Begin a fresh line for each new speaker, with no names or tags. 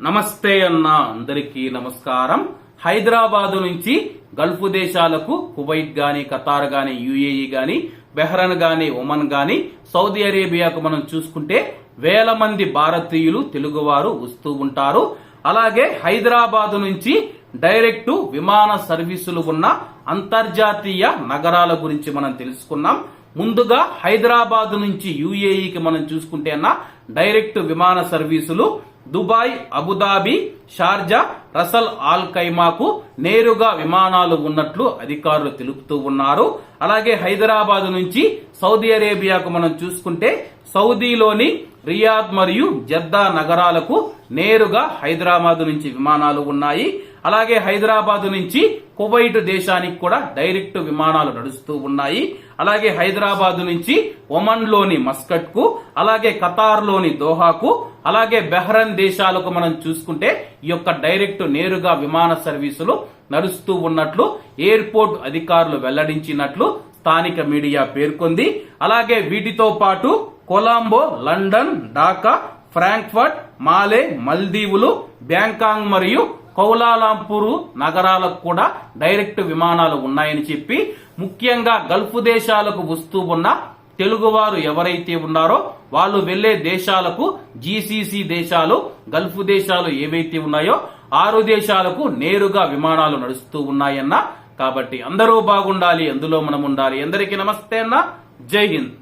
నమస్తే అన్న అందరికీ నమస్కారం. హైదరాబాద్ నుంచి గల్ఫ్ దేశాలకు కువైట్ గాని ఖతార్ గాని యుఏఈ గాని బెహ్రన్ గాని ఒమన్ గాని సౌదీ అరేబియాకు మనం చూసుకుంటే వేల మంది భారతీయులు తెలుగువారు వస్తూ ఉంటారు. అలాగే హైదరాబాద్ నుంచి డైరెక్ట్ విమాన సర్వీసులు ఉన్న అంతర్జాతీయ నగరాల గురించి మనం తెలుసుకున్నాం. ముందుగా హైదరాబాద్ నుంచి యుఏఈకి మనం చూసుకుంటే అన్న డైరెక్ట్ విమాన సర్వీసులు Dubai Abu Dhabi Sharjah Ras Al ఖైమాకు నేరుగా విమానాలు ఉన్నట్లు అధికారులు తెలుపుతూ ఉన్నారు. అలాగే హైదరాబాద్ నుంచి సౌదీ అరేబియాకు మనం చూసుకుంటే సౌదీలోని రియాద్ మరియు జద్దా నగరాలకు నేరుగా హైదరాబాద్ నుంచి విమానాలు ఉన్నాయి. అలాగే హైదరాబాద్ నుంచి కువైట్ దేశానికి కూడా డైరెక్ట్ విమానాలు నడుస్తూ ఉన్నాయి. అలాగే హైదరాబాద్ నుంచి ఒమన్లోని మస్కట్కు అలాగే ఖతార్లోని దోహాకు అలాగే బెహ్రన్ దేశాలకు మనం చూసుకుంటే ఈ యొక్క డైరెక్ట్ నేరుగా విమాన సర్వీసులు నడుస్తూ ఉన్నట్లు ఎయిర్పోర్ట్ అధికారులు వెల్లడించినట్లు స్థానిక మీడియా పేర్కొంది. అలాగే వీటితో పాటు కొలంబో లండన్ ఢాకా ఫ్రాంక్ఫర్ట్ మాలే మల్దీవులు బ్యాంకాంగ్ మరియు కౌలాలంపూర్ నగరాలకు కూడా డైరెక్ట్ విమానాలు ఉన్నాయని చెప్పి ముఖ్యంగా గల్ఫ్ దేశాలకు వస్తూ ఉన్న తెలుగువారు ఎవరైతే ఉన్నారో వాళ్ళు వెళ్ళే దేశాలకు జీసీసీ దేశాలు గల్ఫ్ దేశాలు ఏవైతే ఉన్నాయో ఆరు దేశాలకు నేరుగా విమానాలు నడుస్తూ ఉన్నాయన్న. కాబట్టి అందరూ బాగుండాలి అందులో మనం ఉండాలి. అందరికీ నమస్తే అన్న. జై హింద్.